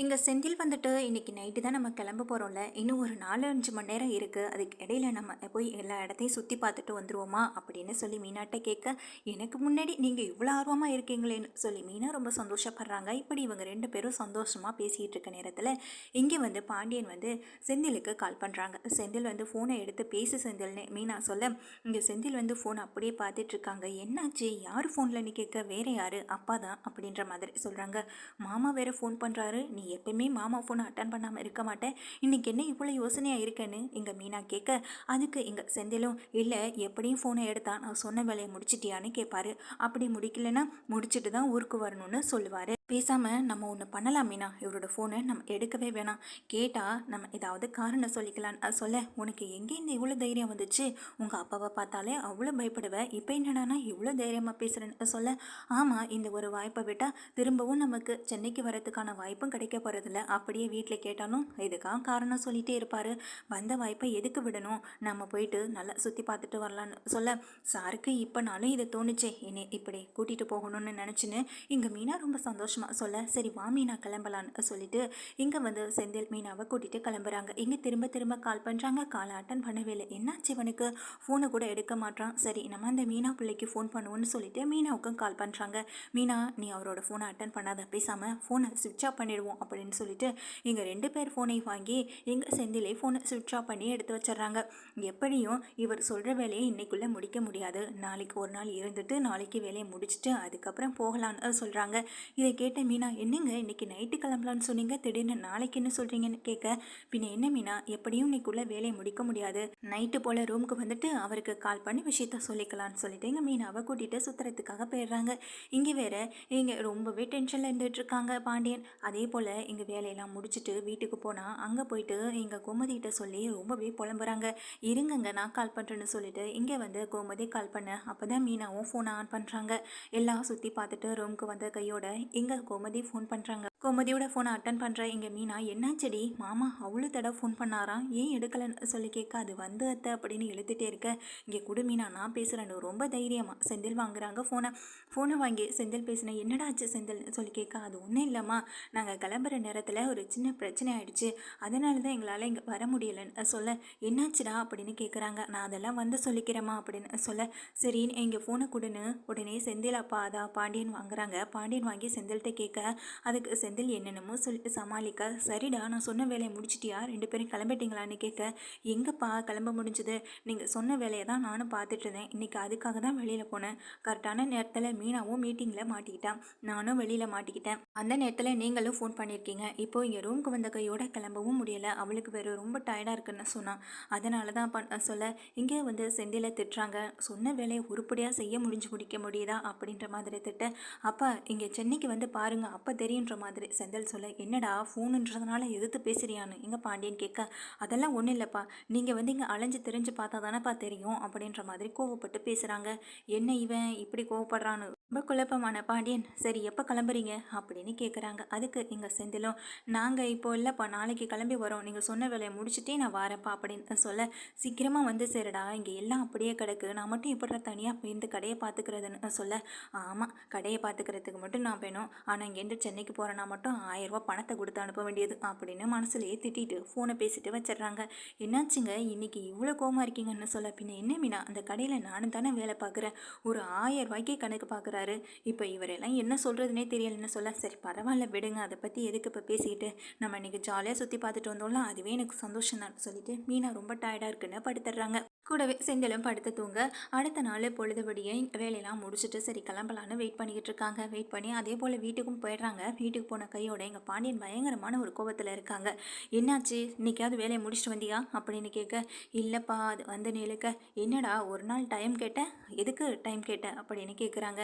இங்கே செந்தில் வந்துட்டு இன்றைக்கி நைட்டு தான் நம்ம கிளம்ப போகிறோம்ல இன்னும் ஒரு நாலு அஞ்சு மணி நேரம் இருக்குது அதுக்கு இடையில நம்ம போய் எல்லா இடத்தையும் சுற்றி பார்த்துட்டு வந்துருவோமா? அப்படின்னு சொல்லி மீனாட்ட கேட்க எனக்கு முன்னாடி நீங்கள் இவ்வளோ ஆர்வமாக இருக்கீங்களேன்னு சொல்லி மீனா ரொம்ப சந்தோஷப்படுறாங்க. இப்படி இவங்க ரெண்டு பேரும் சந்தோஷமாக பேசிகிட்டு இருக்க நேரத்தில் இங்கே வந்து பாண்டியன் வந்து செந்திலுக்கு கால் பண்ணுறாங்க செந்தில் வந்து ஃபோனை எடுத்து பேசு செந்தில்னு மீனா சொல்ல இங்கே செந்தில் வந்து ஃபோன் அப்படியே பார்த்துட்ருக்காங்க என்னாச்சு? யார் ஃபோனில் நீ கேட்க? வேறு யார்? அப்பா தான் அப்படின்ற மாதிரி சொல்கிறாங்க மாமா வேறு ஃபோன் பண்ணுறாரு நீ எப்பயுமே மாமா ஃபோனை அட்டன் பண்ணாமல் இருக்க மாட்டேன். இன்றைக்கி என்ன இவ்வளோ யோசனையாக இருக்கேன்னு எங்கள் மீனா கேட்க அதுக்கு எங்கள் செந்திலும் இல்லை எப்படியும் ஃபோனை எடுத்தா நான் சொன்ன வேலையை முடிச்சிட்டியான்னு கேட்பாரு அப்படி முடிக்கலைன்னா முடிச்சுட்டு தான் ஊருக்கு வரணும்னு சொல்லுவார். பேசாமல் நம்ம ஒன்று பண்ணலாம் மீனா. இவரோட ஃபோனை நம்ம எடுக்கவே வேணாம். கேட்டால் நம்ம ஏதாவது காரணம் சொல்லிக்கலான்னு சொல்ல. உனக்கு எங்கேருந்து இவ்வளோ தைரியம் வந்துச்சு? உங்கள் அப்பாவை பார்த்தாலே அவ்வளோ பயப்படுவேன் இப்போ என்னடானா இவ்வளோ தைரியமாக பேசுகிறேன்னு சொல்ல. ஆமாம் இந்த ஒரு வாய்ப்பை விட்டால் திரும்பவும் நமக்கு சென்னைக்கு வரதுக்கான வாய்ப்பும் கிடைக்க போகிறதில்ல அப்படியே வீட்டில் கேட்டாலும் இதுக்காக காரணம் சொல்லிகிட்டே இருப்பார். வந்த வாய்ப்பை எதுக்கு விடணும்? நம்ம போயிட்டு நல்லா சுற்றி பார்த்துட்டு வரலான்னு சொல்ல. சாருக்கு இப்போனாலும் இதை தோணுச்சே. என்னை இப்படி கூட்டிகிட்டு போகணும்னு நினச்சின்னு இங்கே மீனா ரொம்ப சந்தோஷம் சந்தோஷமாக சொல்ல சரி வா மீனா கிளம்பலான்னு சொல்லிட்டு இங்கே வந்து செந்தில் மீனாவை கூட்டிகிட்டு கிளம்புறாங்க. இங்கே திரும்ப திரும்ப கால் பண்ணுறாங்க காலை அட்டன் பண்ணவே இல்லை. என்னாச்சு இவனுக்கு? ஃபோனை கூட எடுக்க மாட்டான் சரி நம்ம அந்த மீனா பிள்ளைக்கு ஃபோன் பண்ணுவோன்னு சொல்லிட்டு மீனாவுக்கும் கால் பண்ணுறாங்க மீனா நீ அவரோட ஃபோனை அட்டன் பண்ணாத. பேசாமல் ஃபோனை சுவிட்ச் ஆஃப் பண்ணிடுவோம் அப்படின்னு சொல்லிட்டு இங்கே ரெண்டு பேர் ஃபோனை வாங்கி எங்கள் செந்திலே ஃபோனை சுவிட்ச் ஆஃப் பண்ணி எடுத்து வச்சிடுறாங்க. எப்படியும் இவர் சொல்கிற வேலையை இன்னைக்குள்ளே முடிக்க முடியாது. நாளைக்கு ஒரு நாள் இருந்துட்டு நாளைக்கு வேலையை முடிச்சுட்டு அதுக்கப்புறம் போகலான்னு சொல்கிறாங்க இதை கேட்டு மீனா என்னங்க இன்னைக்கு நைட்டு கிளம்பலான்னு சொன்னீங்க? திடீர்னு நாளைக்கு என்ன சொல்கிறீங்கன்னு கேட்க பின்ன என்ன மீனா எப்படியும் இன்னைக்குள்ளே வேலையை முடிக்க முடியாது. நைட்டு போல் ரூமுக்கு வந்துட்டு அவருக்கு கால் பண்ணி விஷயத்த சொல்லிக்கலான்னு சொல்லிட்டு எங்கள் மீனாவை கூட்டிகிட்டு சுற்றுறதுக்காக போயிடுறாங்க. இங்கே வேற இங்கே ரொம்பவே டென்ஷனில் இருந்துகிட்டு இருக்காங்க பாண்டியன். அதே போல் இங்கே வேலையெல்லாம் முடிச்சுட்டு வீட்டுக்கு போனால் அங்கே போயிட்டு எங்கள் கோமதிகிட்ட சொல்லி ரொம்பவே புலம்புறாங்க. இருங்கங்க நான் கால் பண்ணுறேன்னு சொல்லிட்டு இங்கே வந்து கோமதி கால் பண்ண அப்போ தான் மீனாவும் ஃபோனை ஆன் பண்ணுறாங்க எல்லாம் சுற்றி பார்த்துட்டு ரூமுக்கு வந்த கையோட இங்கே கோமதி ஃபோன் பண்ணுறாங்க கோமதியோட ஃபோனை அட்டன் பண்ணுற இங்கே மீனா. என்னாச்சடி? மாமா அவ்வளோ தடவை ஃபோன் பண்ணாராம் ஏன் எடுக்கலைன்னு சொல்லி கேட்க அது வந்து அத்தை அப்படின்னு எழுத்துகிட்டே இருக்க. இங்கே குடு மீனா நான் பேசுகிறேன் ரொம்ப தைரியமாக செந்தில் வாங்குறாங்க ஃபோனை ஃபோனை வாங்கி செந்தில் பேசினேன் என்னடா ஆச்சு? செந்தில்னு சொல்லி கேட்க அது ஒன்றும் இல்லைம்மா. நாங்கள் கிளம்புற நேரத்தில் ஒரு சின்ன பிரச்சனை ஆயிடுச்சு. அதனால தான் எங்களால் இங்கே வர முடியலைன்னு சொல்ல. என்னாச்சுடா? அப்படின்னு கேட்குறாங்க நான் அதெல்லாம் வந்து சொல்லிக்கிறேம்மா அப்படின்னு சொல்ல. சரின்னு எங்கள் ஃபோனை கொடுன்னு. உடனே செந்தில் அப்பா அதான் பாண்டியன் வாங்குறாங்க. பாண்டியன் வாங்கி செந்தில்கிட்ட கேட்க அதுக்கு செந்தில் என்னென்னமோ சொல்லிட்டு சமாளிக்க சரிடா நான் சொன்ன வேலையை முடிச்சிட்டியா? ரெண்டு பேரும் கிளம்பிட்டீங்களான்னு கேட்க எங்கப்பா கிளம்ப முடிஞ்சது? நீங்கள் சொன்ன வேலையை தான் நானும் பார்த்துட்டு இருந்தேன். இன்றைக்கி அதுக்காக தான் வெளியில் போனேன். கரெக்டான நேரத்தில் மீனாவும் மீட்டிங்கில் மாட்டிக்கிட்டான் நானும் வெளியில் மாட்டிக்கிட்டேன். அந்த நேரத்தில் நீங்களும் ஃபோன் பண்ணியிருக்கீங்க. இப்போ இங்கே ரூமுக்கு வந்த கையோட கிளம்பவும் முடியலை. அவளுக்கு வேறு ரொம்ப டயர்டாக இருக்குன்னு சொன்னான் அதனால தான் பண் சொல்ல இங்கே வந்து செந்தில திட்டுறாங்க. சொன்ன வேலையை உருப்படியாக செய்ய முடிஞ்சு முடிக்க முடியுதா? அப்படின்ற மாதிரி திட்ட. அப்பா இங்கே சென்னைக்கு வந்து பாருங்க. அப்போ தெரியுன்ற மாதிரி செந்தில் சொல்ல என்னடா ஃபோனுன்றதுனால எதிர்த்து பேசுறியான்னு? எங்கே பாண்டியன் கேட்க அதெல்லாம் ஒன்றும் இல்லைப்பா. நீங்கள் வந்து இங்கே அலைஞ்சு தெரிஞ்சு பார்த்தா தானேப்பா தெரியும் அப்படின்ற மாதிரி கோவப்பட்டு பேசுகிறாங்க என்ன இவன்? இப்படி கோவப்படுறான்னு ரொம்ப குழப்பமான பாண்டியன் சரி எப்போ கிளம்புறீங்க? அப்படின்னு கேட்குறாங்க அதுக்கு எங்கள் செந்திலும் நாங்கள் இப்போ இல்லைப்பா நாளைக்கு கிளம்பி வரோம். நீங்கள் சொன்ன வேலையை முடிச்சுட்டே நான் வரேன்ப்பா அப்படின்னு சொல்ல சீக்கிரமாக வந்து சரிடா இங்கே எல்லாம் அப்படியே கிடக்கு. நான் மட்டும் எப்படி தனியாக போயிருந்து கடையை பார்த்துக்கிறதுன்னு? சொல்ல ஆமாம் கடையை பார்த்துக்கிறதுக்கு மட்டும் நான் வேணும் ஆனால் இங்கேருந்து சென்னைக்கு போகிறேன்னா மட்டும் ஆயிரரூபா பணத்தை கொடுத்து அனுப்ப வேண்டியது அப்படின்னு மனசுலேயே திட்டிட்டு ஃபோனை பேசிட்டு வச்சிடுறாங்க. என்னாச்சுங்க? இன்னைக்கு இவ்வளோ கோமா இருக்கீங்கன்னு சொல்ல பின்ன என்ன மீனா? அந்த கடையில் நானும் தானே வேலை பார்க்குறேன். ஒரு ஆயிரம் ரூபாய்க்கே கணக்கு பார்க்குறாரு இப்போ இவரெல்லாம் என்ன சொல்கிறதுனே தெரியலன்னு சொல்ல சரி பரவாயில்ல விடுங்க. அதை பற்றி எதுக்கு இப்போ பேசிக்கிட்டு நம்ம இன்னைக்கு ஜாலியாக சுற்றி பார்த்துட்டு வந்தோம்ல? அதுவே எனக்கு சந்தோஷம் தான் சொல்லிட்டு மீனா ரொம்ப டயர்டாக இருக்குன்னு படுத்துடுறாங்க. கூடவே செந்திலும் படுத்து தூங்க. அடுத்த நாள் பொழுதுபடியே வேலையெல்லாம் முடிச்சுட்டு சரி கிளம்பலான்னு வெயிட் பண்ணிக்கிட்டு இருக்காங்க. வெயிட் பண்ணி அதே போல் வீட்டுக்கும் போயிடுறாங்க. வீட்டுக்கு போன கையோட எங்கள் பாண்டியன் பயங்கரமான ஒரு கோபத்தில் இருக்காங்க. என்னாச்சு? இன்னைக்காவது வேலையை முடிச்சுட்டு வந்தியா? அப்படின்னு கேட்க இல்லைப்பா அது வந்து நிலுக்க என்னடா ஒரு நாள் டைம் கேட்டேன்? எதுக்கு டைம் கேட்டேன்? அப்படின்னு கேட்குறாங்க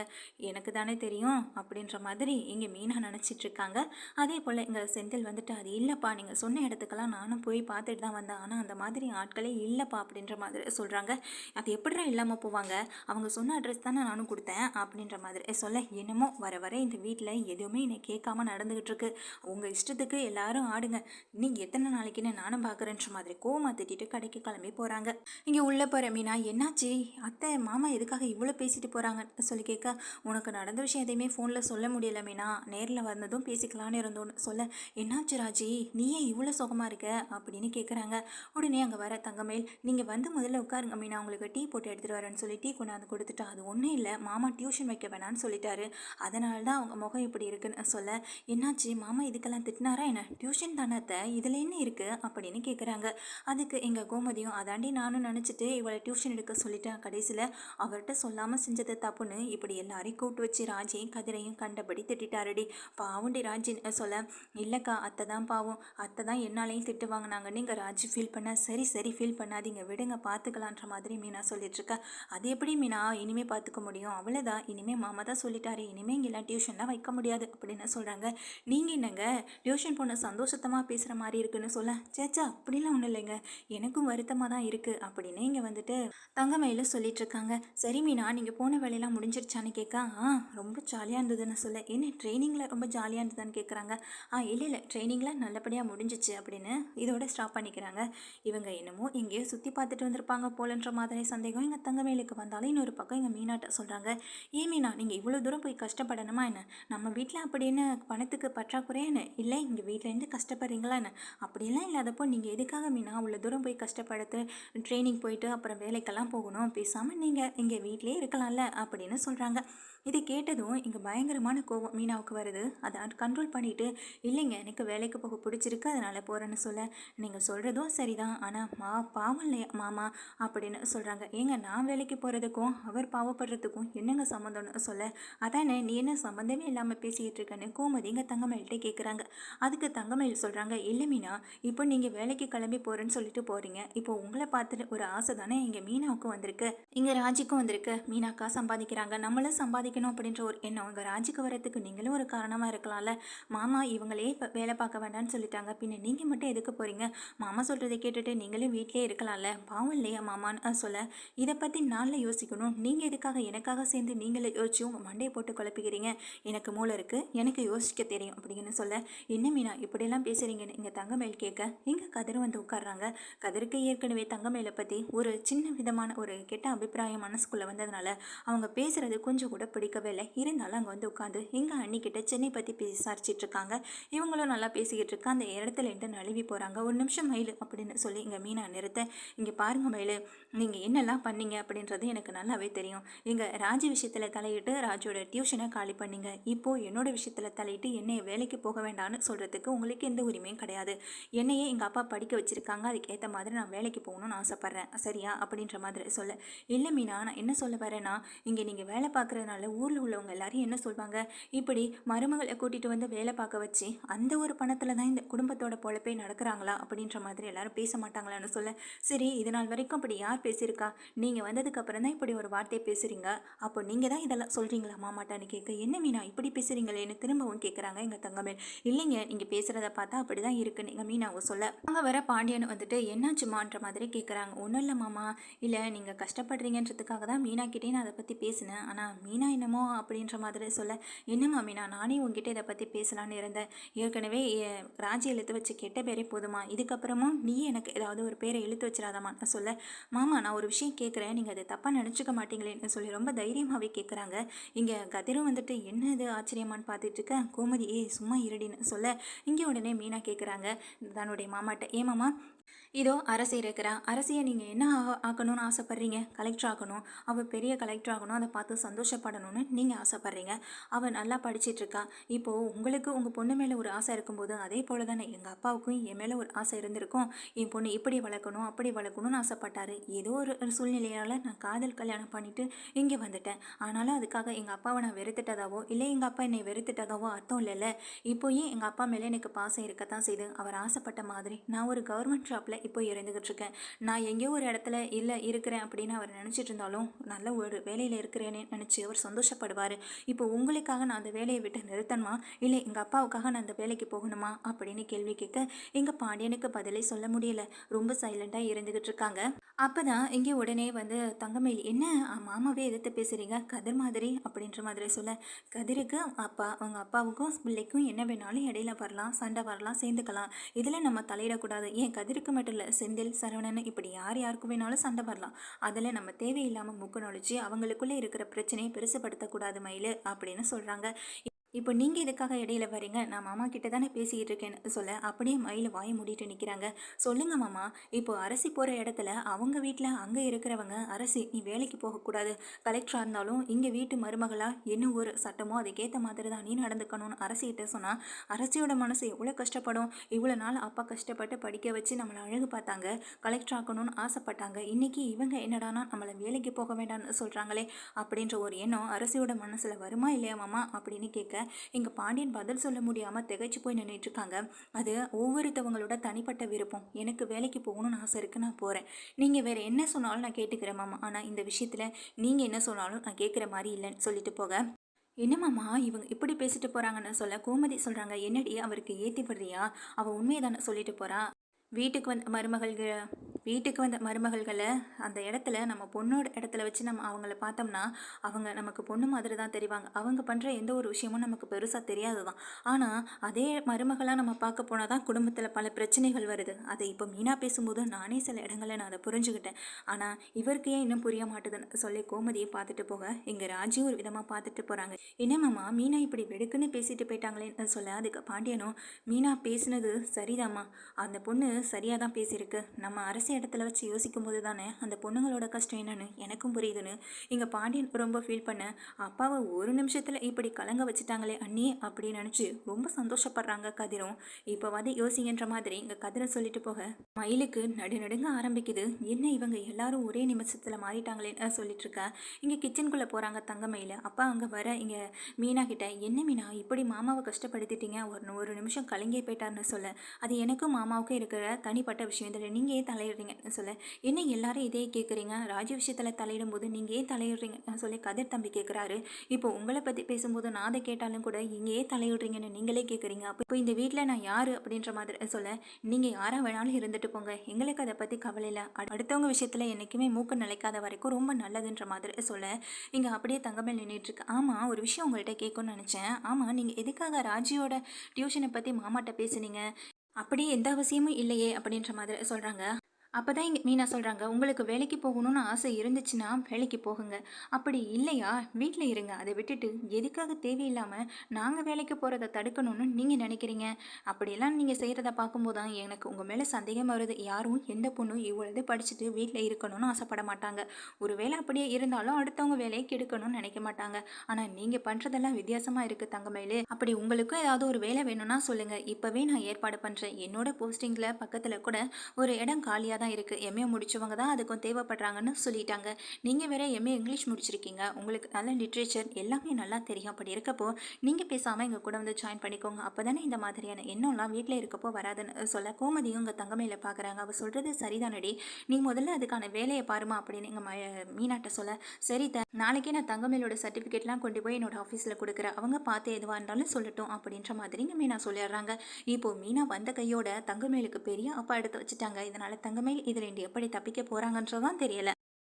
எனக்கு தானே தெரியும் அப்படின்ற மாதிரி இங்கே மீனா நினச்சிட்டு இருக்காங்க அதே போல் இங்கே செந்தில் வந்துட்டு அது இல்லைப்பா நீங்கள் சொன்ன இடத்துக்கெல்லாம் நானும் போய் பார்த்துட்டு தான் வந்தேன். ஆனால் அந்த மாதிரி ஆட்களே இல்லைப்பா அப்படின்ற மாதிரி சொல்கிறாங்க அது எப்படிடா இல்லாமல் போவாங்க? அவங்க சொன்ன அட்ரஸ் தானே நானும் கொடுத்தேன் அப்படின்ற மாதிரி. சொல்ல என்னமோ வர வர இந்த வீட்டில் எதுவுமே என்னை கேட்காம நடந்துக்கிட்டு இருக்கு. உங்கள் இஷ்டத்துக்கு எல்லாரும் ஆடுங்க. நீங்கள் எத்தனை நாளைக்குன்னு நானும் பார்க்குறேன்ற மாதிரி கோமா திட்டிட்டு கடைக்கு கிளம்பி போகிறாங்க இங்கே உள்ளே போகிற மீனா என்னாச்சு? அத்தை மாமா எதுக்காக இவ்வளோ பேசிட்டு போகிறாங்கன்னு சொல்லி கேட்க உனக்கு நடந்த விஷயம் எதையுமே ஃபோனில் சொல்ல முடியல மீனா. நேரில் வந்ததும் பேசிக்கலான்னு இருந்தோன்னு. சொல்ல என்னாச்சு ராஜி? நீயே இவ்வளோ சுகமாக இருக்க? அப்படின்னு கேட்குறாங்க உடனே அங்கே வர தங்கமேல் நீங்கள் வந்து முதல்ல உட்காருங்க மீனா. உங்களுக்கு டீ போட்டு எடுத்துகிட்டு வரேன்னு சொல்லி டீ கொண்டாந்து கொடுத்துட்டு அது ஒன்றும் இல்லை. மாமா டியூஷன் வைக்க வேணான்னு சொல்லிட்டாரு. அதனால தான் அவங்க முகம் இப்படி இருக்குன்னு சொல்ல என்னாச்சு? மாமா இதுக்கெல்லாம் திட்டினாரா என்ன? டியூஷன் தானத்தை இதில் என்ன இருக்குது அப்படின்னு கேட்குறாங்க அதுக்கு எங்கள் கோமதியும் அதாண்டி நானும் நினச்சிட்டு இவளை டியூஷன் எடுக்க சொல்லிட்டேன் கடைசியில். அவர்கிட்ட சொல்லாமல் செஞ்சது தப்புன்னு இப்படி எல்லாரும் கூட்டு வச்சு ராஜையும் கதிரையும் கண்டபடி திட்டாருடி பாவுண்டி ராஜின் சொல்ல இல்லைக்கா அத்தை தான் பாவம். அத்தை தான் என்னாலையும் திட்டு வாங்கினாங்க நீங்கள் ராஜ் ஃபீல் பண்ண. சரி சரி ஃபீல் பண்ணாதீங்க. விடுங்க பார்த்துக்கலான்ற மாதிரி மீனா சொல்லிட்டுருக்கா அது எப்படி மீனா? இனிமேல் பார்த்துக்க முடியும். அவ்வளோதான் இனிமேல் மாமா தான் சொல்லிட்டாரு. இனிமேல் இங்கெல்லாம் டியூஷன்லாம் வைக்க முடியாது. அப்படின்னு சொல்கிறாங்க நீங்கள் என்னங்க? டியூஷன் பொண்ணு சந்தோஷத்தமாக பேசுகிற மாதிரி இருக்குன்னு சொல்ல. சேச்சா அப்படிலாம் ஒன்றும் இல்லைங்க. எனக்கும் வருத்தமாக தான் இருக்குது அப்படின்னு இங்கே வந்துட்டு தங்கமையில் சொல்லிட்டு இருக்காங்க சரி மீனா நீங்கள் போன வேலையெல்லாம் முடிஞ்சிருச்சான்னு கேட்க ஆ ரொம்ப ஜாலியாக இருந்ததுன்னு சொல்ல என்ன ட்ரைனிங்கில் ரொம்ப ஜாலியாக இருந்ததுன்னு கேட்குறாங்க ஆ இல்லை இல்லை ட்ரைனிங்லாம் நல்லபடியாக முடிஞ்சிச்சு அப்படின்னு இதோட ஸ்டாப் பண்ணிக்கிறாங்க. இவங்க என்னமோ எங்கேயோ சுற்றி பார்த்துட்டு வந்திருப்பாங்க போலன்ற மாதிரி சந்தேகம் எங்கள் தங்கமேலுக்கு வந்தாலும் இன்னொரு பக்கம் எங்கள் மீனாட்ட சொல்கிறாங்க ஏன் மீனா நீங்கள் இவ்வளோ தூரம் போய் கஷ்டப்படணுமா என்ன? நம்ம வீட்டில் அப்படின்னு பணத்துக்கு பற்றாக்குறையா என்ன? இல்லை இங்கே வீட்டிலேருந்து கஷ்டப்படுறீங்களா என்ன? அப்படிலாம் இல்லாதப்போ நீங்கள் எதுக்காக மீனா இவ்வளோ தூரம் போய் கஷ்டப்படுத்து ட்ரைனிங் போயிட்டு அப்புறம் வேலைக்கெல்லாம் போகணும்? பேசாமல் நீங்கள் இங்கே வீட்டிலே இருக்கலாம்ல அப்படின்னு சொல்கிறாங்க இதை கேட்டதும் இங்கே பயங்கரமான கோவம் மீனாவுக்கு வருது. அதை கண்ட்ரோல் பண்ணிட்டு இல்லைங்க எனக்கு வேலைக்கு போக பிடிச்சிருக்கு அதனால் போகிறேன்னு சொல்ல. நீங்கள் சொல்கிறதும் சரிதான். ஆனால் மா பாவம் இல்லையா மாமா? அப்படின்னு சொல்கிறாங்க ஏங்க நான் வேலைக்கு போகிறதுக்கும் அவர் பாவப்படுறதுக்கும் என்னங்க சம்மந்தம்னு சொல்ல? அதானே நீ என்ன சம்மந்தமே இல்லாமல் பேசிக்கிட்டு இருக்கேன்னு கோமதி இங்கே தங்கமயில்கிட்ட கேட்குறாங்க அதுக்கு தங்கமயில் சொல்கிறாங்க இல்லை மீனா இப்போ நீங்கள் வேலைக்கு கிளம்பி போகிறேன்னு சொல்லிட்டு போகிறீங்க இப்போ உங்களை பார்த்துட்டு ஒரு ஆசை தானே இங்கே மீனாவுக்கும் வந்திருக்கு. இங்கே ராஜிக்கும் வந்திருக்கு. மீனாக்கா சம்பாதிக்கிறாங்க. நம்மளும் சம்பாதிக்கணும் அப்படின்ற ஒரு எண்ணம் உங்கள் ராஜிக்கு வரத்துக்கு நீங்களும் ஒரு காரணமாக இருக்கலாம்ல? மாமா இவங்களே இப்போ வேலை பார்க்க வேண்டாம்னு சொல்லிட்டாங்க. பின்ன நீங்கள் மட்டும் எதுக்கு போகிறீங்க மாமா சொல்கிறத கேட்டுட்டு நீங்களும் வீட்டிலே இருக்கலாம்ல? பாவம் இல்லையா மாமான்னு சொல்ல. இதை பற்றி நாளில் யோசிக்கணும். நீங்கள் எதுக்காக எனக்காக சேர்ந்து நீங்களே யோசிச்சு உங்கள் மண்டையை போட்டு குழப்பிக்கிறீங்க? எனக்கு மூளை இருக்குது எனக்கு யோசிக்க தெரியும் அப்படின்னு சொல்ல. என்ன மீனா இப்படியெல்லாம் பேசுகிறீங்கன்னு இங்கே தங்கமேல் கேட்க இங்கே கதிர் வந்து உட்காடுறாங்க கதிருக்கு ஏற்கனவே தங்கமேலை பற்றி ஒரு சின்ன விதமான ஒரு கெட்ட அபிப்பிராயம் மனசுக்குள்ளே வந்ததுனால அவங்க பேசுகிறது கொஞ்சம் கூட பிடிக்கவே இல்லை. இருந்தாலும் அங்கே வந்து உட்காந்து எங்கள் அண்ணிக்கிட்ட சென்னை பற்றி விசாரிச்சிட்டு இருக்காங்க. இவங்களும் நல்லா பேசிக்கிட்டு இருக்கா அந்த இடத்துல என்ன நழுவி போகிறாங்க ஒரு நிமிஷம் மயில் அப்படின்னு சொல்லி இங்கே மீனா நிறுத்த இங்கே பாருங்கள் மயில் நீங்கள் என்னெல்லாம் பண்ணீங்க? அப்படின்றது எனக்கு நல்லாவே தெரியும். இங்கே ராஜு விஷயத்தில் தலையிட்டு ராஜோட டியூஷனை காலி பண்ணீங்க. இப்போது என்னோட விஷயத்தில் தலையிட்டு என்னைய வேலைக்கு போக வேண்டாம்னு சொல்கிறதுக்கு உங்களுக்கு எந்த உரிமையும் கிடையாது. என்னையே எங்கள் அப்பா படிக்க வச்சுருக்காங்க. அதுக்கேற்ற மாதிரி நான் வேலைக்கு போகணும்னு ஆசைப்பட்றேன். சரியா? அப்படின்ற மாதிரி சொல்ல. இல்லை மீனா நான் என்ன சொல்ல வரேன்னா இங்கே நீங்கள் வேலை பார்க்குற பார்க்குறதுனால ஊரில் உள்ளவங்க எல்லாரும் என்ன சொல்வாங்க? இப்படி மருமகளை கூட்டிகிட்டு வந்து வேலை பார்க்க வச்சு அந்த ஒரு பணத்தில் தான் இந்த குடும்பத்தோட பொழப்பே நடக்கிறாங்களா? அப்படின்ற மாதிரி எல்லாரும் பேச மாட்டாங்களான்னு சொல்ல சரி இது நாள் வரைக்கும் அப்படி யார் பேசியிருக்கா? நீங்கள் வந்ததுக்கு அப்புறம் தான் இப்படி ஒரு வார்த்தையை பேசுகிறீங்க அப்போ நீங்கள் தான் இதெல்லாம் சொல்கிறீங்களா மாமாட்டான்னு கேட்க என்ன மீனா இப்படி பேசுகிறீங்களேன்னு திரும்பவும் கேட்குறாங்க எங்கள் தங்கமேல். இல்லைங்க நீங்கள் பேசுகிறத பார்த்தா அப்படி தான் இருக்குன்னு எங்கள் மீனாவும் சொல்ல. அங்கே வர பாண்டியன் வந்துட்டு என்னாச்சுமான்ற மாதிரி கேட்குறாங்க. ஒன்றும் இல்லை மாமா. இல்லை நீங்கள் கஷ்டப்படுறீங்கன்றதுக்காக தான் மீனா கிட்டே நான் அதை பற்றி பேசினேன். ஆனால் மீனா என்னமோ அப்படின்ற மாதிரி சொல்ல என்னம்மா மீனா நானே உங்ககிட்ட இதை பற்றி பேசலான்னு இருந்தேன். ஏற்கனவே ராஜி இழுத்து வச்சு கெட்ட பேரே போதுமா? இதுக்கப்புறமும் நீ எனக்கு ஏதாவது ஒரு பேரை இழுத்து வச்சிடாதமான்னு சொல்ல மாமா நான் ஒரு விஷயம் கேட்குறேன் நீங்கள் அதை தப்பாக நினச்சிக்க மாட்டீங்களேன்னு சொல்லி ரொம்ப தைரியமாகவே கேட்குறாங்க இங்கே கதிரும் வந்துட்டு என்ன இது ஆச்சரியமான்னு பார்த்துட்டு இருக்க கோமதி ஏ சும்மா இருடின்னு சொல்ல. இங்கே உடனே மீனா கேட்குறாங்க தன்னுடைய மாமாட்ட ஏ மாமா இதோ அரசி இருக்கிறா. அரசியை நீங்கள் என்ன ஆ- ஆக்கணும்னு ஆசைப்பட்றீங்க? கலெக்டர் ஆகணும். அவள் பெரிய கலெக்டர் ஆகணும். அதை பார்த்து கஷ்டப்படணும்னு நீங்கள் ஆசைப்பட்றீங்க. அவள் நல்லா படிச்சிட்டு இருக்கா இப்போது உங்களுக்கு உங்கள் பொண்ணு மேலே ஒரு ஆசை இருக்கும்போது அதே போல் தானே எங்கள் அப்பாவுக்கும் என் மேலே ஒரு ஆசை இருந்திருக்கும். என் பொண்ணு இப்படி வளர்க்கணும் அப்படி வளர்க்கணும்னு ஆசைப்பட்டாரு. ஏதோ ஒரு சூழ்நிலையால் நான் காதல் கல்யாணம் பண்ணிவிட்டு இங்கே வந்துட்டேன். ஆனாலும் அதுக்காக எங்கள் அப்பாவை நான் வெறுத்துட்டதாவோ இல்லை எங்கள் அப்பா என்னை வெறுத்துட்டதாவோ அர்த்தம் இல்லைல்ல. இப்போ ஏன் எங்கள் அப்பா மேலே எனக்கு பாசம் இருக்கத்தான் செய்யுது அவர் ஆசைப்பட்ட மாதிரி நான் ஒரு கவர்மெண்ட் ஷாப்பில் இப்போ இருந்துக்கிட்டு இருக்கேன். நான் எங்கேயோ ஒரு இடத்துல இல்லை இருக்கிறேன் அப்படின்னு அவர் நினச்சிட்டு இருந்தாலும் நல்ல ஒரு வேலையில் இருக்கிறேன்னு நினச்சி அவர் சந்தோஷப்படுவார். இப்போ உங்களுக்காக நான் அந்த வேலையை விட்டு நிறுத்தணுமா? இல்லை எங்கள் அப்பாவுக்காக நான் அந்த வேலைக்கு போகணுமா? அப்படின்னு கேள்வி கேட்க எங்கள் பாண்டியனுக்கு பதிலே சொல்ல முடியல. ரொம்ப சைலண்ட்டாக இருந்துகிட்டு இருக்காங்க. அப்போ தான் இங்கே உடனே வந்து தங்கமயில் என்ன? மாமாவே எதிர்த்து பேசுகிறீங்க கதிர் மாதிரி? அப்படின்ற மாதிரி சொல்ல கதிருக்கு அப்பா அவங்க அப்பாவுக்கும் பிள்ளைக்கும் என்ன வேணாலும் இடையில வரலாம் சண்டை வரலாம் சேர்ந்துக்கலாம். இதில் நம்ம தலையிடக்கூடாது. ஏன் கதிருக்கு மட்டும் இல்லை செந்தில் சரவணன் இப்படி யார் யாருக்கு வேணாலும் சண்டை வரலாம். அதில் நம்ம தேவையில்லாமல் முக்கு நுழைச்சி அவங்களுக்குள்ளே இருக்கிற பிரச்சனையை பெருசுப்படுத்தக்கூடாது மயில் அப்படின்னு சொல்கிறாங்க இப்போ நீங்கள் இதுக்காக இடையில வரீங்க நான் மாமா கிட்ட தானே பேசிக்கிட்டு இருக்கேன்னு சொல்ல அப்படியே மயில் வாயை மூடிட்டு நிற்கிறாங்க சொல்லுங்க மாமா இப்போ அரசி போகிற இடத்துல அவங்க வீட்டில் அங்கே இருக்கிறவங்க அரசி நீ வேலைக்கு போகக்கூடாது கலெக்டராக இருந்தாலும் இங்கே வீட்டு மருமகளாக என்ன ஒரு சட்டமோ அதுக்கேற்ற மாதிரி தான் நீ நடந்துக்கணும்னு அரசிகிட்ட சொன்னால் அரசியோட மனசு எவ்வளோ கஷ்டப்படும்? இவ்வளோ நாள் அப்பா கஷ்டப்பட்டு படிக்க வச்சு நம்மளை அழகு பார்த்தாங்க. கலெக்டர் ஆக்கணும்னு ஆசைப்பட்டாங்க. இன்னைக்கு இவங்க என்னடானா நம்மளை வேலைக்கு போக வேண்டாம்னு சொல்கிறாங்களே அப்படின்ற ஒரு எண்ணம் அரசியோட மனசில் வருமா இல்லையா மாமா அப்படின்னு கேட்க இங்கே பாண்டியன் பதில் சொல்ல முடியாமல் திகைச்சு போய் நின்றுட்டுருக்காங்க அது ஒவ்வொருத்தவங்களோட தனிப்பட்ட விருப்பம். எனக்கு வேலைக்கு போகணும்னு ஆசை இருக்குது நான் போகிறேன் நீங்கள் வேறு என்ன சொன்னாலும் நான் கேட்டுக்கிறேன் மாமா. ஆனால் இந்த விஷயத்தில் நீங்கள் என்ன சொன்னாலும் நான் கேட்குற மாதிரி இல்லைன்னு சொல்லிட்டு போக. என்னம்மாம்மா இவங்க இப்படி பேசிட்டு போகிறாங்கன்னு சொல்ல கோமதி சொல்கிறாங்க என்னடி அவருக்கு ஏற்றி விடுறியா? அவள் உண்மையை தானே சொல்லிட்டு போகிறா வீட்டுக்கு வந்த மருமகள்கள் வீட்டுக்கு வந்த மருமகள்களை அந்த இடத்துல நம்ம பொண்ணோட இடத்துல வச்சு நம்ம அவங்கள பார்த்தோம்னா அவங்க நமக்கு பொண்ணு மாதிரி தான் தெரிவாங்க. அவங்க பண்ணுற எந்த ஒரு விஷயமும் நமக்கு பெருசாக தெரியாது தான் ஆனால் அதே மருமகளாக நம்ம பார்க்க போனால் தான் குடும்பத்தில் பல பிரச்சனைகள் வருது. அதை இப்போ மீனா பேசும்போது நானே சில இடங்களில் நான் அதை புரிஞ்சுக்கிட்டேன். ஆனால் இவருக்கு ஏன் இன்னும் புரிய மாட்டுதுன்னு சொல்லி கோமதியை பார்த்துட்டு போக இங்கே ராஜி ஒரு விதமாக பார்த்துட்டு போகிறாங்க என்னம்மாம்மா மீனா இப்படி வெடுக்குன்னு பேசிட்டு போயிட்டாங்களேன்னு சொல்ல அதுக்கு பாண்டியனும் மீனா பேசினது சரிதாம்மா. அந்த பொண்ணு சரியாக தான் பேசியிருக்கு. நம்ம அரசு இடத்துல வச்சு யோசிக்கும் போது தானே அந்த பொண்ணுங்களோட கஷ்டம் என்னன்னு எனக்கும் புரியுதுன்னு இங்கே பாண்டியன் ரொம்ப ஃபீல் பண்ண அப்பாவை ஒரு நிமிஷத்தில் இப்படி கலங்க வச்சுட்டாங்களே அண்ணி அப்படின்னு நினச்சி ரொம்ப சந்தோஷப்படுறாங்க கதிரும். இப்போ வந்து யோசிங்கன்ற மாதிரி இங்கே கதிரை சொல்லிட்டு போக. மயிலுக்கு நடுநடுங்க ஆரம்பிக்குது. என்ன இவங்க எல்லாரும் ஒரே நிமிஷத்தில் மாறிட்டாங்களேன்னு சொல்லிட்டு இருக்கா. இங்கே கிச்சனுக்குள்ளே போகிறாங்க தங்கமயில் அப்பா அங்கே வர இங்கே மீனா கிட்ட என்ன மீனா இப்படி மாமாவை கஷ்டப்படுத்திட்டீங்க? ஒரு ஒரு நிமிஷம் கலங்கி போயிட்டாருன்னு சொல்ல. அது எனக்கும் மாமாவுக்கும் இருக்கிற தனிப்பட்ட விஷயம். இதில் நீங்கள் ஏன் தலையிடுறீங்கன்னு சொல்ல என்ன எல்லாரும் இதே கேட்குறீங்க? ராஜ விஷயத்தில் தலையிடும் போது நீங்கள் ஏன் தலையிடுறீங்கன்னு சொல்லி கதிர் தம்பி கேட்குறாரு. இப்போ உங்களை பற்றி பேசும்போது நான் அதை கேட்டாலும் கூட இங்கே ஏன் தலையிடுறீங்கன்னு நீங்களே கேட்குறீங்க. அப்போ இப்போ இந்த வீட்டில் நான் யார்? அப்படின்ற மாதிரி சொல்ல நீங்கள் யாராக வேணாலும் இருந்துட்டு போங்க. எங்களுக்கு அதை பற்றி கவலை இல்லை. அடுத்தவங்க விஷயத்தில் என்றைக்குமே மூக்கு நிலைக்காத வரைக்கும் ரொம்ப நல்லதுன்ற மாதிரி சொல்ல இங்கே அப்படியே தங்கமேல் நின்றுட்டு இருக்கு ஆமாம் ஒரு விஷயம் உங்கள்கிட்ட கேட்கணும்னு நினச்சேன். ஆமாம் நீங்கள் எதுக்காக ராஜியோட டியூஷனை பற்றி மாமாட்ட பேசுனீங்க? அப்படி எந்த அவசியமும் இல்லையே அப்படின்ற மாதிரி சொல்கிறாங்க அப்போ தான் இங்கே மீனா சொல்கிறாங்க உங்களுக்கு வேலைக்கு போகணும்னு ஆசை இருந்துச்சுன்னா வேலைக்கு போகுங்க. அப்படி இல்லையா? வீட்டில் இருங்க. அதை விட்டுட்டு எதுக்காக தேவையில்லாமல் நாங்கள் வேலைக்கு போகிறத தடுக்கணும்னு நீங்கள் நினைக்கிறீங்க? அப்படியெல்லாம் நீங்கள் செய்கிறத பார்க்கும்போது தான் எனக்கு உங்கள் மேலே சந்தேகம் வருது. யாரும் எந்த பொண்ணும் இவ்வளவு படிச்சுட்டு வீட்டில் இருக்கணும்னு ஆசைப்பட மாட்டாங்க. ஒரு வேலை அப்படியே இருந்தாலும் அடுத்தவங்க வேலையை கெடுக்கணும்னு நினைக்க மாட்டாங்க. ஆனால் நீங்கள் பண்ணுறதெல்லாம் வித்தியாசமாக இருக்குது தங்கமயிலு. அப்படி உங்களுக்கும் ஏதாவது ஒரு வேலை வேணும்னா சொல்லுங்கள் இப்போவே நான் ஏற்பாடு பண்ணுறேன் என்னோட போஸ்டிங்கில் பக்கத்தில் கூட ஒரு இடம் காலியாக தான் இருக்குது எம்ஏ முடித்தவங்க தான் அதுக்கும் தேவைப்படுறாங்கன்னு சொல்லிட்டாங்க. நீங்கள் வேறு எம்ஏ இங்கிலீஷ் முடிச்சிருக்கீங்க. உங்களுக்கு நல்ல லிட்ரேச்சர் எல்லாமே நல்லா தெரியும். அப்படி இருக்கப்போ நீங்கள் பேசாமல் எங்கள் கூட வந்து ஜாயின் பண்ணிக்கோங்க. அப்போ தானே இந்த மாதிரியான எண்ணம்லாம் வீட்டில் இருக்கப்போ வராதுன்னு சொல்ல கோமதியும் உங்கள் தங்கமையில் பார்க்குறாங்க அவள் சொல்கிறது சரிதானடி? நீ முதல்ல அதுக்கான வேலையை பாருமா அப்படின்னு எங்கள் ம மீனாட்ட சொல்ல சரி த நாளைக்கே நான் தங்கமேலோட சர்டிஃபிகேட்லாம் கொண்டு போய் என்னோட ஆஃபீஸில் கொடுக்குறேன். அவங்க பார்த்து எதுவாக இருந்தாலும் சொல்லட்டும் அப்படின்ற மாதிரி மீனா சொல்லிடுறாங்க. இப்போது மீனா வந்த கையோட தங்கமேலுக்கு பெரிய அப்பா எடுத்து வச்சுட்டாங்க. இதனால் தங்கமேல் இதுல ரெண்டு எப்படி தப்பிக்க போகிறாங்கன்றதான் தெரியல.